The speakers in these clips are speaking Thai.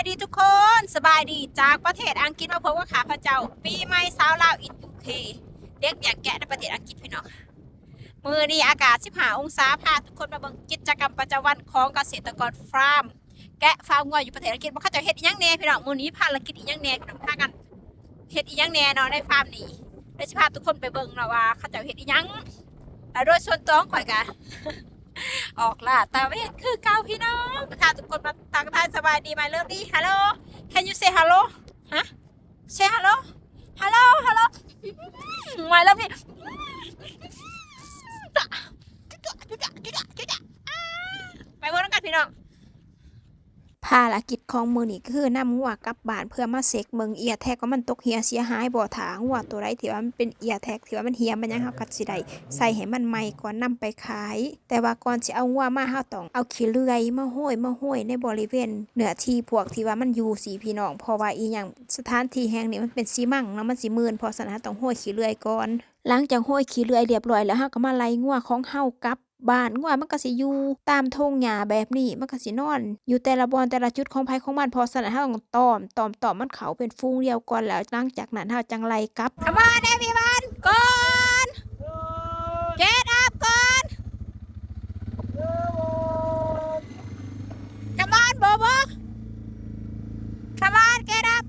ายดีทุกคนสบายดีจากประเทศอังกฤษมาพบกับขาพเจ้า ปีใหม่สาวลาวอินยูเคเด็กอยากแกะในประเทศอังกฤษพี่น้องมือนี้อากาศ15องศาพาทุกคนมาเบิ่งกิจกรรมประจำวันของเกษตรกรฟาร์มแกะฟาร์มงัวอยู่ประเทศอังกฤษว่าเขาจะเฮ็ดอีหยังแน่พี่น้องมื้อนี้ภารกิจอีหยังแน่พี่น้องพากันเฮ็ดอีหยังแน่เนาะในฟาร์มนี้เดี๋ยวสิพาทุกคนไปเบิ่งเนาะว่าเขาจะเฮ็ดอีหยังแล้วโดยส่วนตัวของข่อยก็ ออกล่าตาเวนคือเก้าพี่น้องค่ะทุกคนมาตักทายสบายดีไหมเริ่มดี hello can you say hello ฮะ say hello hello hello มาแล้วพี่ไปเวิร์กกันพี่น้อง ภารกิจของมือนี่คือนำงัวกลับบ้านเพื่อมาเซ็กเมืองเอียแท็กว่ามันตกเหียเสียหายบ่ถางัวตัวไรที่ว่ามันเป็นเอียแท็กที่ว่ามันเหียมันยังเฮากัดสิได้ใส่ให้มันใหม่ก่อนนำไปขาย แต่ว่าก่อนสิเอางัวมาเฮาต้องเอาขี้เลื่อยมาห้อยมาห้อยในบริเวณเหนือที่พวกที่ว่ามันอยู่สีพี่น้องเพราะว่าอีหยังสถานที่แห่งนี้มันเป็นซีมั่งแล้วมันสิมืนพราะฉะนั้นต้องห้อยขี้เลื่อยก่อนหลังจากห้อยขี้เลื่อยเรียบร้อยแล้วเฮาก็มาไล่งัวของเฮากลับ บ้านงัวมันก็สิอยู่ตามทงหญ้าแบบนี้มันก็สินอน อยู่แต่ละบอนแต่ละจุดของไผของมันพอสนะเฮาต้องตอมตอมตอมมันเขาเป็นฟูงเดียวก่อนแล้วหลังจากนั้นเฮาจังไล่กลับ Come on everyone ก่อน Get up ก่อน Come on Bobo Come on get up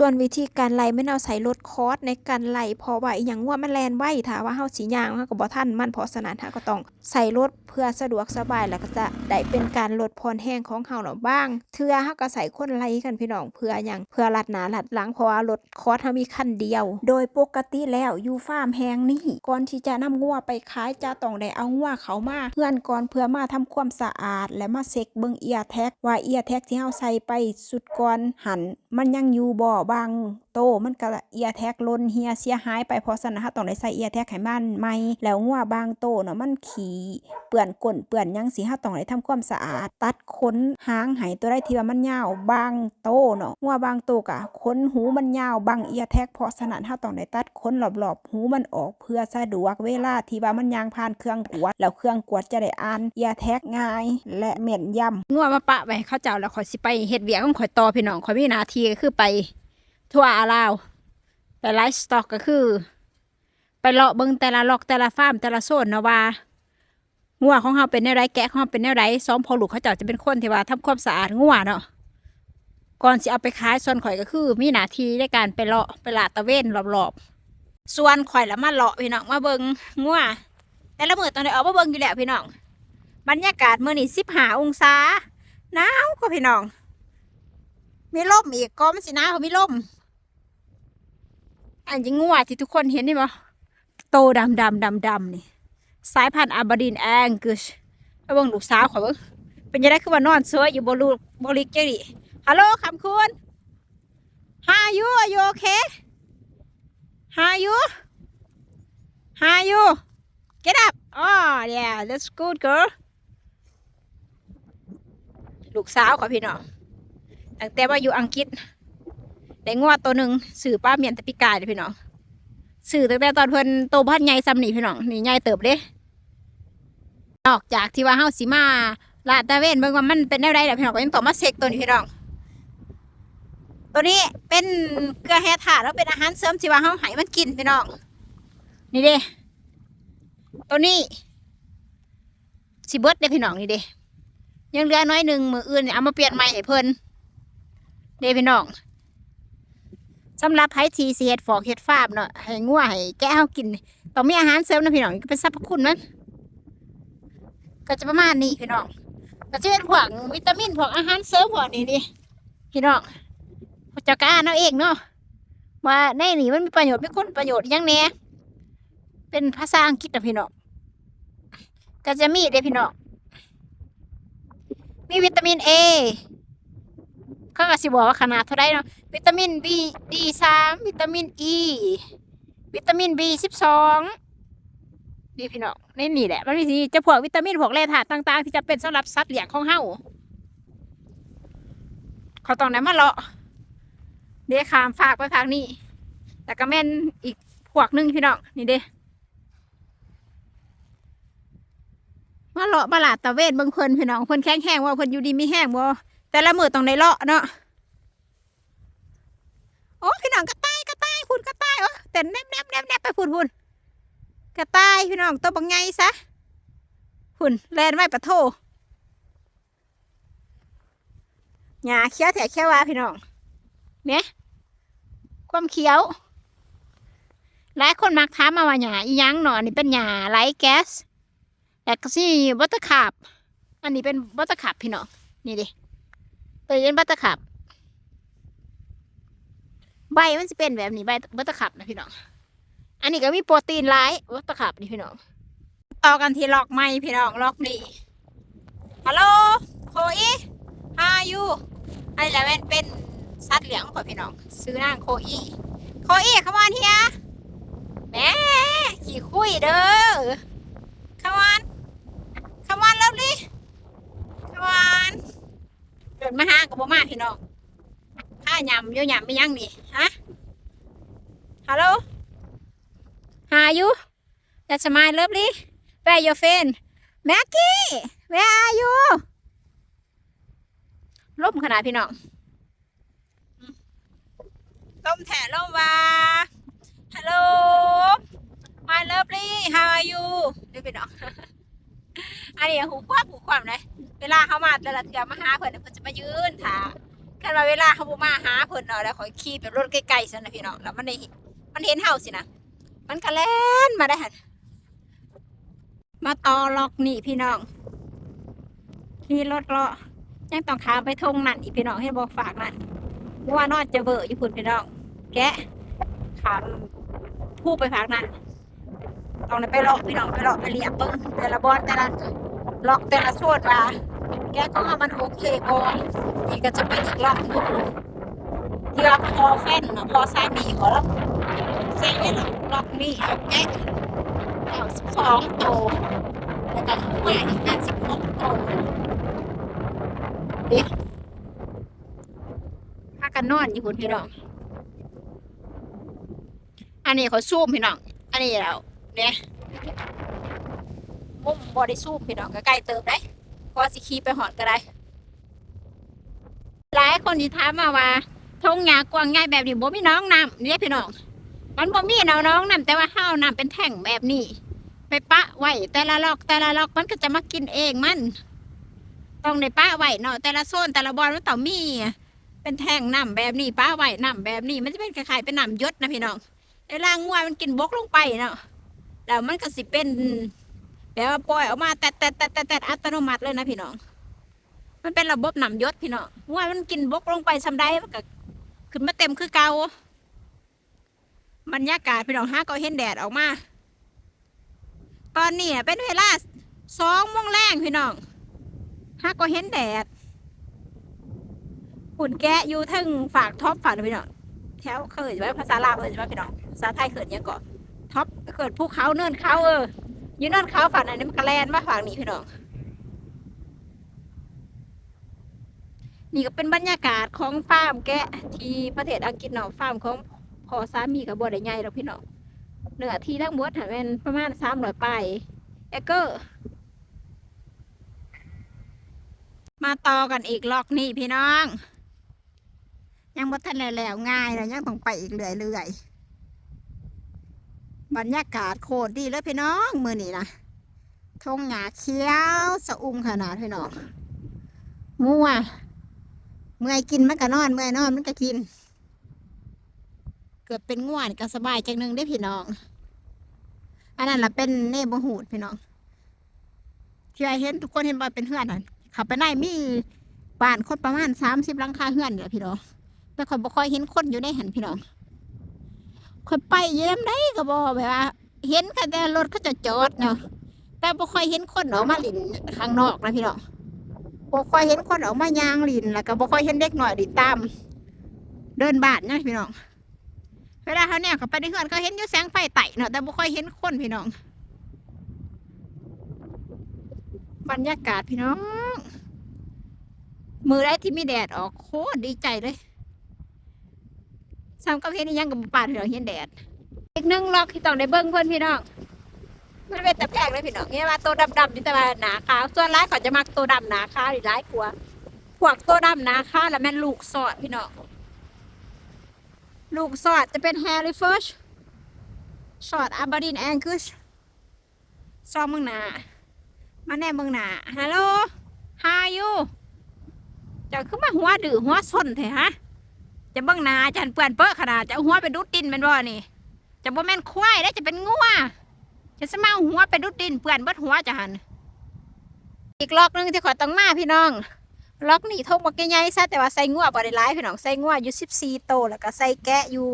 ส่วนวิธีการไล่ไม่เอาใส่รถคอร์สในการไล่เพราะว่าอหย่างว่ามันแลนไว้ถ้าว่าเฮาสิย่างเฮาก็บ่ทันมันเพราะฉะนั้นเฮาก็ต้องใส่รถเพื่อสะดวกสบายแล้วก็จะได้เป็นการลดพรแห้งของเฮาเนาะบ้างเทื่อเฮาก็ใส่คนไล่กันพี่น้องเพื่อหยังเพื่อลัดหนาลัดหลังเพราะว่ารถคอร์สเฮามีคันเดียว โดยปกติแล้วอยู่ฟาร์มแห่งนี้ก่อนที่จะนำงัวไปขายจะต้องได้เอางัวเขามาเพื่อนก่อนเพื่อมาทำความสะอาด และมาเช็คเบิ่งเอียแท็กว่าเอียแท็กที่เฮาใส่ไปสุดก่อนหันมันยังอยู่บ่บางโตมันก็เอียแท็กลนเฮียเสียหายไปเพราะฉะนั้นเราต้องได้ใส่เอียแท็กให้มันใหม่แล้วงัวบางโตเนาะมันขี่เปื่อนก้นเปื่อนยังสิเราต้องได้ทำความสะอาด ตัดขนหางไหตัวได้ที่ว่ามันยาวบางโตเนาะงัวบางโตกะขนหูมันยาวบางเอียแท็กเพราะฉะนั้าต้องได้ตัดขนรอบๆหูมันออกเพื่อสะดวกเวลาที่ว่ามันยางผ่านเครื่องกวด แล้วเครื่องกวดจะได้อ่านเอียแท็กง่าย และแม่นยำงัวมาปะไปเขาเจ้าแล้วขอยสิไปเฮ็ดเวียกของขอยต่อพี่น้องขอยมีหนาทีก็คือไป ทั่วอาลาว ไปไลฟ์สต็อกก็คือ ไปเลาะเบิ่งแต่ละล็อกแต่ละฟาร์มแต่ละโซนเนาะว่างัวของเราเป็นแนวไรแกะของเราเป็นแนวไรซ้อมพอลูกเขาเจ้าจะเป็นคนที่ว่าทำความสะอาดงัวเนาะก่อนสิเอาไปขายส่วนข่อยก็คือ มีหน้าที่ในการไปเลาะไปลาดตะเวนรอบๆส่วนข่อยละมาเลาะพี่น้องมาเบิ่งงัวแต่ละมือตองได้ออกมาเบิ่งอยู่แล้วพี่น้องบรรยากาศเมื้อนี้15องศาหนาวก็พี่น้องมีลมอีกก็มันสิหนาวเพรามีลม อันยิงงัวที่ทุกคนเห็นนี่บ่โตดำดำดำดำนี่ สายพันธุ์อาบดินแองกิชไปเบิ่งลูกสาวขอเบิ่งเป็นยังไงคือว่านอนเสืออยู่บนลูกบริกเจดิฮัลโหลคำคุณ How are you Are you okay How are you How are you Get up Oh yeah that's good girl ลูกสาวขอพี่น้องตั้งแต่ว่าอยู่อังกฤษ ได้งวดตัวหนึ่งสื่อป้าเมียนตะปีกายเลยพี่น้องสื่อตั้งแต่ตอนเพิ่นโตพันใหญ่ซ้ำนี่พี่น้องนี่ใหญ่เติบเด้นอกจากที่ว่าเฮาสิมาลาดตระเวนเบิ่งว่ามันเป็นแนวใดแล้วพี่น้องก็ยังต้องมาเช็คตัวนี้พี่น้องตัวนี้เป็นเกลือแฮถาดแล้วเป็นอาหารเสริมที่ว่าเฮาให้มันกินพี่น้องนี่เด้ตัวนี้สิเบิดเด้พี่น้องนี่เด้ยังเหลือน้อยหนึ่งมืออื่นเนี่ยเอามาเปลี่ยนใหม่ให้เพิ่นเดพี่น้อง สำหรับไผทีสีเห็ดฟอกเห็ดฟาบเนาะให้งัวให้แกะเฮากินต้องมีอาหารเสริมนะพี่น้องก็เป็นสรรพคุณมันก็จะประมาณนี้พี่น้องก็จะเป็นพวกวิตามินพวกอาหารเสริมพวกนี้ดิพี่น้องเจ้ากอ่าเอาะเองเนาะว่าในนี่มันมีประโยชน์มีคุณประโยชน์ยังแน่เป็นภาษาอังกฤษนะพี่น้องก็จะมีเด้พี่น้องมีวิตามินเอเขาก็สิบอกว่าขนาดเท่าไรเนาะ วิตามิน B D สามวิตามิน E วิตามิน B สิบสองนี่พี่น้องในนี่แหละ มันมีสิจะพวกวิตามินพวกแร่ธาตุต่างๆ ที่จะเป็นสำหรับสัตว์เลี้ยงของเฮาเขาต้องได้มาเลาะเดี๋ยวขามฝากไปฝากนี่แต่ก็แม่นอีกพวกหนึงพี่น้องนี่เด้มาเลาะบลาดตะเวนบิ่งเพิ่นพี่น้องเพิ่นแข็งแห้งว่าเพิ่นอยู่ดีไมีแห้งบ่แต่ละมือต้องได้เลาะเนาะ โอ้พี่น้องกระต่ายกระต่ายพุ่นกระต่ายเออแต่แนบแนบแนบแนบไปพุ่นพุ่นกระต่ายพี่น้องตัวบังไงซะพุ่นแลนไว้ปะโทหญ้าเขียวแถเขียวว่าพี่น้องเนี่ยความเขียวหลายคนมักถามมาว่าหญ้าอีหยังหนอนี่เป็นหญ้าไร้แก๊สแต่ก็สิบัตเตอร์คับอันนี้เป็นบัตเตอร์คับพี่น้องนี่ดิเป็นบัตเตอร์คับ ใบมันจะเป็นแบบนี้ใบบัตเตอร์คับนะพี่น้อง อันนี้ก็มีโปรตีนหลายบัตเตอร์คับนี่พี่น้อง ต่อกันที่ล็อกไม้พี่น้องล็อกนี่ฮัลโหลโคอี how are you อันนี้แหละเป็นเป็นสัตว์เลี้ยงของพี่น้อง ซื้อนางโคอีโคอี come on here แม่ขี่คุยเด้อ come on come on lovely come on เดินมาหากับบ่มาพี่น้อง ยำอยู่ยำไม่ยังนี่ฮะ hello how are you that's my lovely where your friend Maggie where are you ล่มขนาดพี่น้องล่มแถล่มวา hello my lovely how are you นี่พี่น้องอันนี้หูความหูความเลยเวลาเขามาแต่ละเทือมาหาเพิ่นน่ะเพิ่อนจะมายืนถ่า คันว่าเวลาเขาบ่มาหาเพิ่นเนาะแล้วขอยขี่แบบรถใกล้ๆซั่นนะพี่น้องแล้วมันได้มันเห็นเฮาสินะมันก็แล่นมาได้หั่นมาต่อล็อกนี่พี่น้องขี่รถเลาะยังต้องขามไปทงนั่นอีกพี่น้องให้บอกฝากนั่นเพราะว่านอนจะเบออยู่พุ่นพี่น้อง แกะขามผู้ไปฝากนั่นต้องไปเลาะพี่น้องไปเลาะไปเรียบเบิ่งแต่ละบอลแต่ละล็อกแต่ละส่วนว่า แกก็ว่ามันโอเคบอนี่ก็จะเป็นอีกล็อกหนึงที่ว่าพอแฟนพอสามีขอล็อกใส่ไว้ล็อกล็อกนี่แกเอาสิบสองโตวแล้วก็หัวอีกห้าสิบหกโตวเด็กพากันนอนอยู่บนพี่น้องอันนี้เขาซูมพี่น้อง อันนี้แล้วเนี่ยมุมบอดี้ซูมพี่น้องก็ใกล้เติมได้ อสิขี่ไปหอดก็ได้ หลายคนที่ถามมาว่าทงหญ้ากว้างใหญ่แบบนี้บ่มีน้องน้ำนี่พี่น้อง มันบ่มีแนวน้องน้ำแต่ว่าห้าวน้ำเป็นแท่งแบบนี้ ไปปะไว้แต่ละลอกแต่ละลอกมันก็จะมากินเองมัน ต้องในปะไว้เนาะแต่ละโซนแต่ละบอลมันต้องมี เป็นแท่งน้ำแบบนี้ปะไว้น้ำแบบนี้ มันจะเป็นคล้ายๆเป็นน้ำยศนะพี่น้องเวลางัวมันกินบกลงไปเนาะแล้วมันก็สิเป็น แบบว่าปล่อยออกมาแต่แต่แต่แต่แต่อัตโนมัติเลยนะพี่น้อง มันเป็นระบบหนำยศพี่น้องว่ามันกินบกลงไปซำได้มันก็ขึ้นมาเต็มคือเกาบรรยากาศพี่น้องห้าก็เห็นแดดออกมา ตอนนี้เป็นเวลาสองโมงแรงพี่น้องห้าก็เห็นแดดหุ่นแกะอยู่ทึ่งฝากท็อปฝากพี่น้องแถวเขินไว้ภาษาลาวเขินไว้พี่น้องภาษาไทยเขินยังก่อท็อปเขินภูเขาเนินเขาเออ ยู่นั่นเขาฝั่งนั้นมันกระแลนมาฝั่งนี้พี่น้อง นี่ก็เป็นบรรยากาศของฟาร์มแกะที่ประเทศอังกฤษเนาะฟาร์มของพ่อสามีกับบัวได้ใหญ่แล้วพี่น้องเนื้อที่ทั้งหมดหันเป็นประมาณสามร้อยปายเอเกอร์มาต่อกันอีกล็อกนี่พี่น้อง ยังบ่ทันแล้วแล้วง่ายแล้วยังต้องไปอีกเรื่อยๆ บรรยากาศโคตรดีเลยพี่น้องมือนี้นะทงหญ้าเขียวสะอุ่มขนาดพี่น้องงัวเมื่อยกินมันก็นอนเมื่อยนอนมันก็กิน เกิดเป็นง่วนก็สบายจังหนึ่งได้พี่น้อง อันนั้นละเป็นเนบหูดพี่น้องที่ไอเห็นทุกคนเห็นว่าเป็นเฮือนนั่นเขาไปในมีบ้านคนประมาณสามสิบลังคาเฮือนเนี่ยพี่น้องแต่คอยบ่ค่อยเห็นคนอยู่ในหันพี่น้อง ค่อยไปอยืมได้ก็บอกแบบว่า เห็นค่ะแต่รถเขาจะจอดเนาะแต่บ่ค่อยเห็นคนออกมาลินข้างนอกนะพี่น้องบ่ค่อยเห็นคนออกมายางลินแล้วก็บ่ค่อยเห็นเด็กหน่อยลิตาม เดินบ้านนะพี่น้องเวลาเขาเนี่ยเขาไปในเฮือนเขาเห็นอยู่แสงไฟไต่เนาะแต่บ่ค่อยเห็นคนพี่น้อง บรรยากาศพี่น้อง มือได้ที่มีแดดออกโคตรดีใจเลย ซ้ำกับเห็นอีหยังกับป่าพี่น้อเห็นแดด อีกหนึ่งล็อกที่ต้องได้เบิ้งเพื่อนพี่น้องมันเป็นแต่แพงเลยพี่น้องเนี่ยว่าตัวดำๆนี่แต่ว่าหนาขาวส่วนร้ายเขาจะมักตัวดำหนาขาวหรือร้ายกว่าพวกตัวดำหนาขาวแล้วแม่นลูกสอดพี่น้องลูกสอดจะเป็นแฮร์รี่เฟิชสอดอาบาดินแองกุชซอมเมืองหนามาแน่เมืองหนาฮัลโหล how are you เจะขึ้นมาหัวดื้อหัวซนเถอะฮะ จะเบิ่งหนาจะหันเปื่อนเปื้อขนาดจะเอาหัวไปดูดดินแม่นบ่นี่ จะบ่แม่นควายได้จะเป็นงัวจะสมาเอาหัวไปดูดดินเปื่อนเบิดหัวจะหัน อีกล็อกหนึงที่ขอยต้องมาพี่น้อง ล็อกนี่ทงบักใหญ่ๆซะแต่ว่าใส่งัวบ่ได้หลายพี่น้องใส่งัวอยู่14โตวแล้วก็ใส่แกะอยู่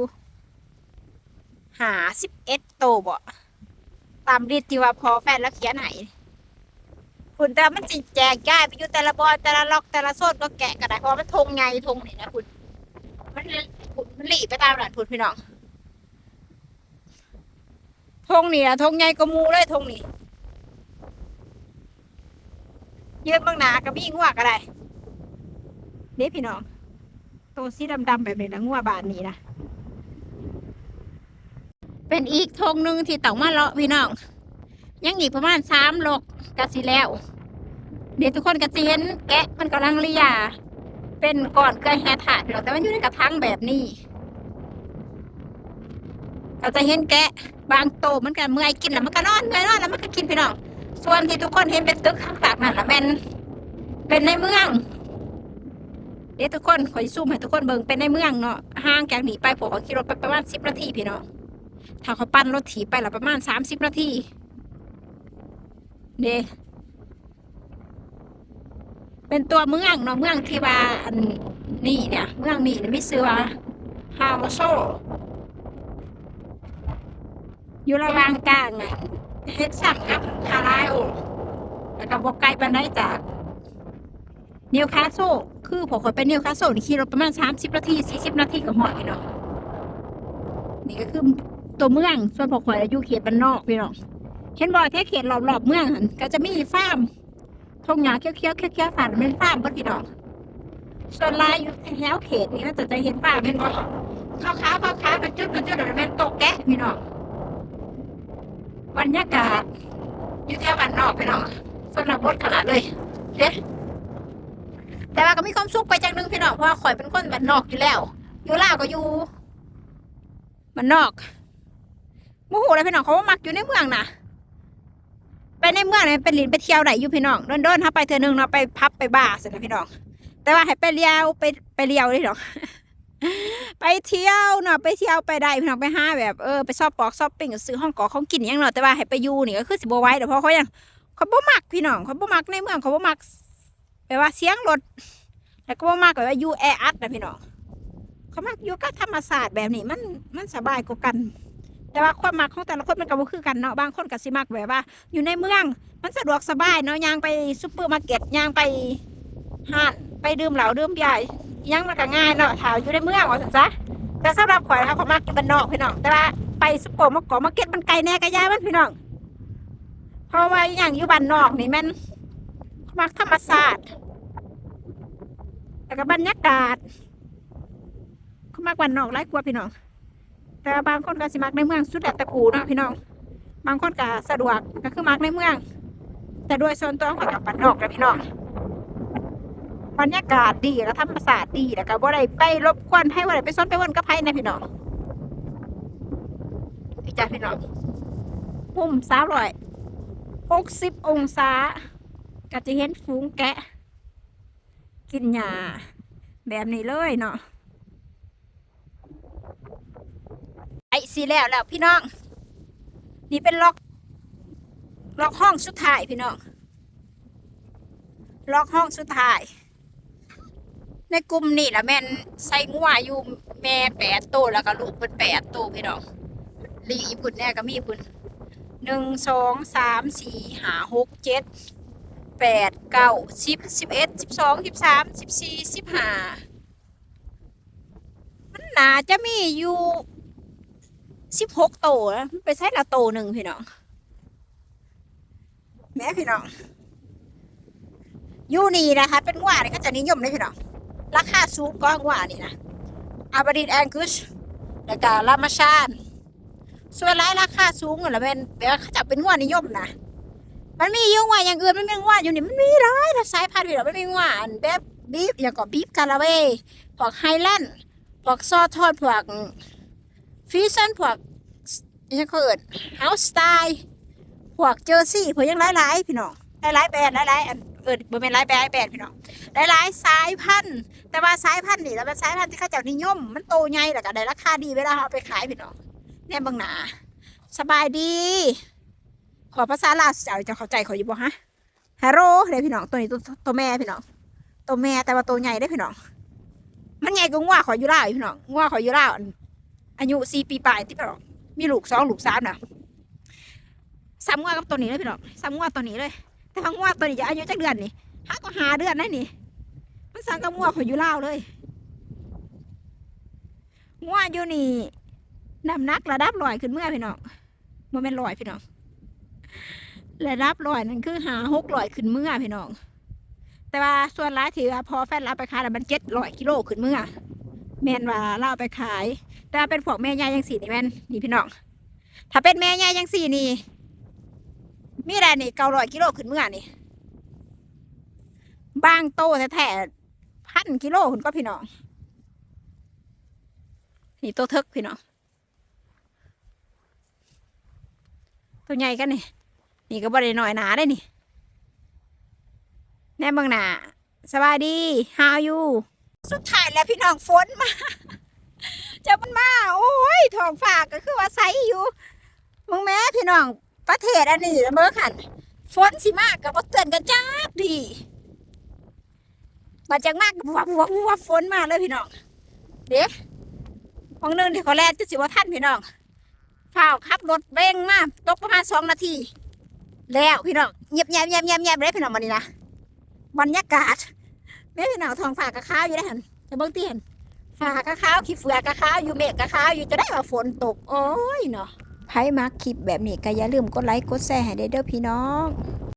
หา11โตวบ่ตามรีดที่ว่าพอแฟนแล้วเขียนให้คุณแต่ว่ามันสิแจกจ่ายไปอยู่แต่ละบอลแต่ละล็อกแต่ละโซนก็แกะก็ได้เพราะว่ามันทงใหญ่ทงนี่นะคุณ มันมันหลีไปตามหลานทุนพี่น้องทงนี่อะทงใหญ่กว่าหมูเลยทงนี่ยืนบางหนากับพี่งัวก็ได้เด้พี่น้องตัวสีดำๆแบบนี้นะงัวบานนี้นะเป็นอีกทงหนึ่งที่ต้องมาเลาะพี่น้องยังอีกประมาณสามโลกกะสิแล้ว เดี๋ยวทุกคนกะสิเห็นแกะมันกำลังเลีย เป็นก่อนเกลือแฮถาดพี่น้องแต่มันอยู่ในกระถางแบบนี้เราจะเห็นแกะบางโตวมันก็เมื่อยกินแล้วมันก็นอนเมื่อยนอนแล้วมันก็กินพี่น้องส่วนที่ทุกคนเห็นเป็นตึกข้างฝากนั่นละเป็นเป็นในเมืองเดี๋ยวทุกคนขอซูมให้ทุกคนเบิ่งเป็นในเมืองเนาะห่างจากนี้ไปผมขอขี่รถไปประมาณสิบนาทีพี่น้องถ้าเขาปั้นรถถีบไปละประมาณสามสิบนาทีเด เป็นตัวเมืองเนาะเมืองที่ว่าอันนี่เนี่ยเมืองนี่เนี่ยมีชื่อว่าฮาวโซอยู่ระหว่างกลางอะเฮ็ดซัมกับคาราโอแล้วก็บอกไกลปานใดจากนิวคาสโซลคือผมเคยไปนิวคาสโซลนี่ขี่รถประมาณ 30 นาที 40 นาทีก็หอดพี่น้องนี่ก็คือตัวเมืองส่วนผมเคยอยู่เขตบ้านนอกพี่น้องเห็นบ่อยแค่เขตรอบๆเมืองก็จะมีฟาร์ม ทงหญ้าเขี้ยวๆเขี้ยวๆฝันเป็นฟาร์มเบิดพี่น้องส่วนลายอยู่แถวเขตนี่ก็จะจะเห็นฟาร์มเป็นบ่ขาวๆขาวๆเป็นจุดเป็นจุดเป็นตกแกะพี่น้องบรรยากาศอยู่แถวบ้านนอกพี่น้องสำหรับบทขนาดเลยเด้แต่ว่าก็มีความสุขไปจากนึงพี่น้องเพราะข่อยเป็นคนบ้านนอกอยู่แล้ว อยู่ลาวก็อยู่บ้านนอกโมโหเลยพี่น้องเขาว่ามักอยู่ในเมืองนะ ไปในเมืองเนี่ยเป็นหลินไปเที่ยวไหนอยู่พี่น้องโดนๆถ้าไปเธอหนึงเนาะไปพับไปบ้าร์สินะพี่น้อง แต่ว่าให้ไปเลี้ยวไปไปเลี้ยวเลยพี่น้องไปเที่ยวเนาะไปเที่ยวไปได้พี่น้องไปห้าแบบเออไปชอบปอกชอบปิ้งซื้อห้องกอของกินอหยังเนาะแต่ว่าให้ไปอยู่นี่ก็คือสิบไว้เดี๋ยวพราะเขายังเขาบ่มักพี่น้องเขาบ่มักในเมืองเขาบ่มักแปลว่าเสียงรถแล้วก็บ่มักแบบว่าอยู่แออัดนะพี่น้องเขามักอยู่กับธรรมศาสตร์แบบนี้มันมันสบายกว่ากัน แต่ว่าความมักของแต่ละคนมันก็บ่คือกันเนาะบางคนก็สิมักแบบว่า อยู่ในเมืองมันสะดวกสบายเนาะย่างไปซุปเปอร์มาร์เก็ตย่างไปห้างไปดื่มเหล้าดื่มเบียร์ยังมันก็ง่ายเนาะถ้าอยู่ในเมืองว่าซั่นซะแต่สำหรับข่อยนะคะข่อยมักอยู่บ้านนอกพี่น้องแต่ว่าไปซุปเปอร์มาร์เก็ตมาร์เก็ตมันไกลแน่ก็ยามันพี่น้องเพราะว่าอย่างอยู่บ้านนอกนี่มันมักธรรมศาสตร์แล้วก็บรรยากาศเขามักบ้านนอกหลายกว่าพี่น้อง แต่บางคนก็สิมักในเมืองสุดแล้วแต่ผู้เนาะพี่น้อง บางคนก็สะดวกก็คือมักในเมือง แต่โดยส่วนตัวขอยกับบ้านนอกนะพี่น้องบรรยากาศดีแล้วธรรมศาสตร์ดีแล้วก็บ่ได้ไปรบกวนให้บ่ได้ไปซ้อนไปวนกับไผนะพี่น้องพี่จ้าพี่น้องมุมสามร้อยหกสิบองศาก็จะเห็นฝูงแกะ กินหญ้าแบบนี้เลยเนาะไอ้ สีแล้วแล้วพี่น้อง นี่เป็นล็อก ล็อกห้องสุดท้ายพี่น้อง ล็อกห้องสุดท้าย ในกลุ่มนี่ละแม่นใส่งัวอยู่แม่แปดตัวแล้วก็ลูกเพิ่นแปดตัวพี่น้องลีอีพุ่นแน่ก็มีพุ่นหนึ่งสองสามสี่ห้าหกเจ็ดแปดเก้าสิบสิบเอ็ดสิบสองสิบสามสิบสี่สิบห้ามันหนาจะมีอยู่ สิบหกตัวนะไปใช้ละตัวหนึ่งพี่น้อง แม่พี่น้องยูนีนะคะ เป็นว่านี่ก็จะนิยมเลยพี่น้อง ราคาสูงกว่าว่านี่นะอาบดินแองกุชแล้วก็ลามาชานส่วนรายราคาสูงเหรอเป็นแบบว่าเขาจับเป็นงวดนิยมนะมันมียุ่งว่าอย่างอื่นไมันไม่งวดอยู่นี่มันมีร้ายนะสายพันธุ์พี่เราไม่มีงวดอันแบบบีฟอย่างก็บีฟคาราเวย์พวกไฮแลนด์พวกซอทอดพวก ฟิชชั่นพวกยังเขาเอิดเฮาสไตล์พวกเจอร์ซี่พวกยังหลายๆพี่น้องหลายๆแบรนด์หลายๆอันเอิดบ่เป็นหลายแบรนด์แบรนด์พี่น้องหลายๆสายพันธุ์แต่ว่าสายพันธุ์นี่แล้วเป็นสายพันธุ์ที่เขาเจ้านิยม มันโตใหญ่แล้วก็ได้ราคาดีเวลาเอาไปขายพี่น้องแน่เบางหนาสบายดี ขอภาษาลาวเจ้าจะเข้าใจขออยู่บ่ฮะฮัลโหลเด้พี่น้องตัวนี้ตัวตัวแม่พี่น้องตัวแม่แต่ว่าตัวใหญ่ได้พี่น้องมันใหญ่กว่างัวขออยู่ลาวพี่น้องงัวขออยู่ลาว อายุสี่ปีปลายที่พี่น้องมีลูกสองลูกสามนะซ้ำงัวกับตัวนี้เลยพี่น้องซ้ำงัวตัวนี้เลย แต่ว่างัวตัวนี้จะอายุจักเดือนนี่ห้าก็หาเดือนได้นี่ มันสั่งกับงัวขอยอยู่ลาเลยงัวอยู่นี่น้ำหนักระดับลอยขึ้นเมื่อพี่น้องโมเมนลอยพี่น้องระดับลอยนั่นคือหาหกลอยขึ้นเมื่อพี่น้องแต่ว่าส่วนร้ายที่ว่าพอแฟนราเอาไปขายแล้วมันเจ็ดลอยกิโลขึ้นเมื่อแมนว่าเราเอาไปขาย แต่ว่าเป็นพวกแม่ใหญ่ยังสี่นี่แมนนี่พี่น้องถ้าเป็นแม่ใหญ่ยังสี่นี่มีอะไรนี่เก้าร้อยกิโลขึ้นเมื่อนี่บางโตแท้ๆพันกิโลคุณก็พี่น้องนี่โตเทึกพี่น้องตัวใหญ่กันนี่นี่ก็บริหน่อยหนาได้นี่แน่เมืองหนาสบายดี how you สุดท้ายแล้วพี่น้องฝนมา เจ้ามันมา โอ้ยท้องฟ้าก็คือว่าใสอยู่มึงแม่พี่น้องประเทศอันนี้ละเมื่อขันฝนสิมากกับเตือนกันจ้าดีมาจากมากวับวับวับฝนมาเลยพี่น้องเด็กของหนึ่งที่เขาแลนจะสิว่าท่านพี่น้องฝ้าขับรถเร่งมากตกประมาณสองนาที แล้วพี่น้องเงียบเงียบเงียบเงียบเงียบเลยพี่น้องวันนี้นะบรรยากาศแม่พี่น้องทองฝากกระข้าวอยู่ได้เหันแต่เบื้องเตียน ฝากกระข้าวขี้เฟือกระข้าวอยู่เมฆกระข้าวอยู่จะได้ว่าฝนตก โอ้ยเนาะ ไพ่มักคลิปแบบนี้ก็อย่าลืมกดไลค์กดแชร์ให้ได้เด้อพี่น้อง